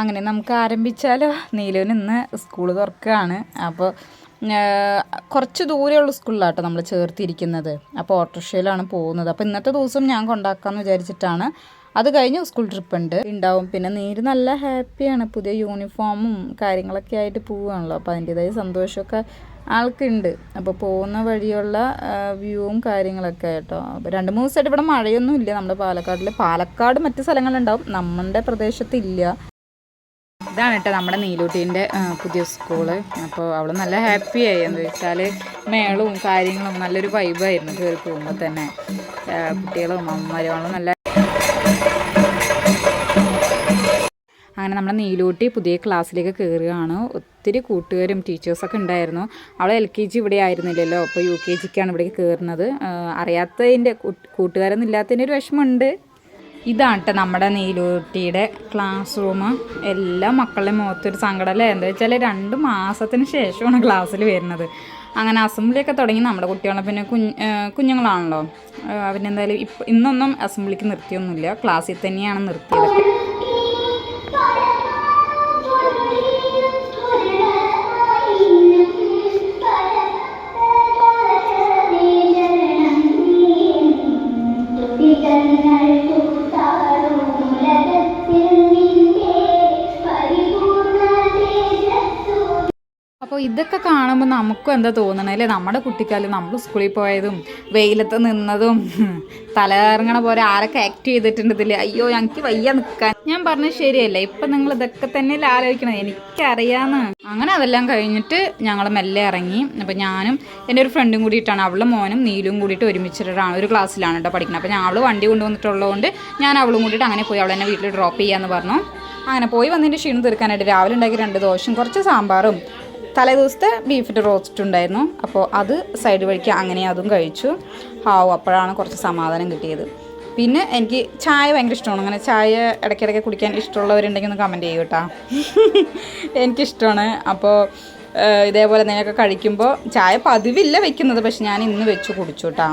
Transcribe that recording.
അങ്ങനെ നമുക്ക് ആരംഭിച്ചാലോ? നീലുവിന് ഇന്ന് സ്കൂൾ തുറക്കുകയാണ്. അപ്പോൾ കുറച്ച് ദൂരെയുള്ള സ്കൂളിലാട്ടോ നമ്മൾ ചേർത്തിരിക്കുന്നത്. അപ്പോൾ ഓട്ടോറിക്ഷയിലാണ് പോകുന്നത്. അപ്പോൾ ഇന്നത്തെ ദിവസം ഞാൻ കൊണ്ടാക്കാമെന്ന് വിചാരിച്ചിട്ടാണ്. അത് കഴിഞ്ഞ് സ്കൂൾ ട്രിപ്പ് ഉണ്ട് ഉണ്ടാവും. പിന്നെ നീര് നല്ല ഹാപ്പിയാണ്. പുതിയ യൂണിഫോമും കാര്യങ്ങളൊക്കെ ആയിട്ട് പോവുകയാണല്ലോ. അപ്പോൾ അതിന്റെതായ സന്തോഷമൊക്കെ ആൾക്കുണ്ട്. അപ്പോൾ പോകുന്ന വഴിയുള്ള വ്യൂവും കാര്യങ്ങളൊക്കെ ആയിട്ടോ. അപ്പോൾ രണ്ട് മൂന്ന് ദിവസമായിട്ട് ഇവിടെ മഴയൊന്നും ഇല്ല നമ്മുടെ പാലക്കാട്ടിൽ പാലക്കാട് മറ്റ് സ്ഥലങ്ങളുണ്ടാവും നമ്മുടെ പ്രദേശത്തില്ല. ഇതാണ് കേട്ടോ നമ്മുടെ നീലൂട്ടീന്റെ പുതിയ സ്കൂൾ അപ്പോൾ അവൾ നല്ല ഹാപ്പി ആയി. എന്ന് വെച്ചാൽ മേളും കാര്യങ്ങളും നല്ലൊരു വൈബായിരുന്നു കയറി പോകുമ്പോൾ തന്നെ. കുട്ടികളും അമ്മമാരും നല്ല അങ്ങനെ നമ്മുടെ നീലൂട്ടി പുതിയ ക്ലാസ്സിലേക്ക് കയറുകയാണ് ഒത്തിരി കൂട്ടുകാരും ടീച്ചേഴ്സൊക്കെ ഉണ്ടായിരുന്നു. അവൾ എൽ കെ ജി ഇവിടെ ആയിരുന്നില്ലല്ലോ. അപ്പോൾ യു കെ ജിക്കാണ് ഇവിടേക്ക് കയറുന്നത് അറിയാത്തതിന്റെ കൂട്ടുകാരൊന്നും ഇല്ലാത്തതിന്റെ ഒരു വിഷമമുണ്ട്. ഇതാണ് നമ്മുടെ നീലൂട്ടിയുടെ ക്ലാസ് റൂം എല്ലാ മക്കളുടെ മുഖത്തൊരു സങ്കടമല്ലേ എന്താ വെച്ചാൽ രണ്ട് മാസത്തിന് ശേഷമാണ് ക്ലാസ്സിൽ വരുന്നത്. അങ്ങനെ അസംബ്ലിയൊക്കെ തുടങ്ങി നമ്മുടെ കുട്ടികളെ പിന്നെ കുഞ്ഞ് കുഞ്ഞുങ്ങളാണല്ലോ. അവരെന്തായാലും ഇപ്പം ഇന്നൊന്നും അസംബ്ലിക്ക് നിർത്തിയൊന്നുമില്ല. ക്ലാസ്സിൽ തന്നെയാണ് നിർത്തിയത് അപ്പോൾ ഇതൊക്കെ കാണുമ്പോൾ നമുക്കും എന്താ തോന്നണേ? അല്ലേ? നമ്മുടെ കുട്ടിക്കാലം നമ്മൾ സ്കൂളിൽ പോയതും വെയിലത്ത് നിന്നതും തലകറങ്ങണ പോലെ ആരൊക്കെ ആക്ട് ചെയ്തിട്ടുണ്ട് ഇതിൽ അയ്യോ ഞങ്ങൾക്ക് വയ്യ നിൽക്കാൻ ഞാൻ പറഞ്ഞത് ശരിയല്ലേ? ഇപ്പം നിങ്ങൾ ഇതൊക്കെ തന്നെയല്ലേ ആലോചിക്കണം എനിക്കറിയാന്ന്. അങ്ങനെ അതെല്ലാം കഴിഞ്ഞിട്ട് ഞങ്ങൾ മെല്ലെ ഇറങ്ങി. അപ്പോൾ ഞാനും എന്റെ ഒരു ഫ്രണ്ടും കൂടിയിട്ടാണ്. അവളും മോനും നീലും കൂടിയിട്ട് ഒരുമിച്ചിട്ടാണ് ഒരു ക്ലാസ്സിലാണ് കേട്ടോ പഠിക്കുന്നത് അപ്പോൾ ഞാൻ അവൾ വണ്ടി കൊണ്ടുവന്നിട്ടുള്ളതുകൊണ്ട് ഞാൻ അവളും കൂടിയിട്ട് അങ്ങനെ പോയി. അവൾ എന്നെ വീട്ടിൽ ഡ്രോപ്പ് ചെയ്യാമെന്ന് പറഞ്ഞു. അങ്ങനെ പോയി വന്നതിന്റെ ക്ഷീണം തീർക്കാനായിട്ട് രാവിലെ ഉണ്ടാക്കി രണ്ട് ദോശയും കുറച്ച് സാമ്പാറും തലേ ദിവസത്തെ ബീഫിന്റെ റോസ്റ്റ് ഉണ്ടായിരുന്നു. അപ്പോൾ അത് സൈഡ് വഴിക്ക് അങ്ങനെ അതും കഴിച്ചു. ഹാവ് അപ്പോഴാണ് കുറച്ച് സമാധാനം കിട്ടിയത്. പിന്നെ എനിക്ക് ചായ ഭയങ്കര ഇഷ്ടമാണ്. അങ്ങനെ ചായ ഇടയ്ക്കിടയ്ക്ക് കുടിക്കാൻ ഇഷ്ടമുള്ളവരുണ്ടെങ്കിൽ ഒന്ന് കമന്റ് ചെയ്യൂ കേട്ടോ. എനിക്കിഷ്ടമാണ്. അപ്പോൾ ഇതേപോലെ എന്തെങ്കിലുമൊക്കെ കഴിക്കുമ്പോൾ ചായ പതിവില്ല വെക്കുന്നത്. പക്ഷെ ഞാൻ ഇന്ന് വെച്ച് കുടിച്ചു കേട്ടോ.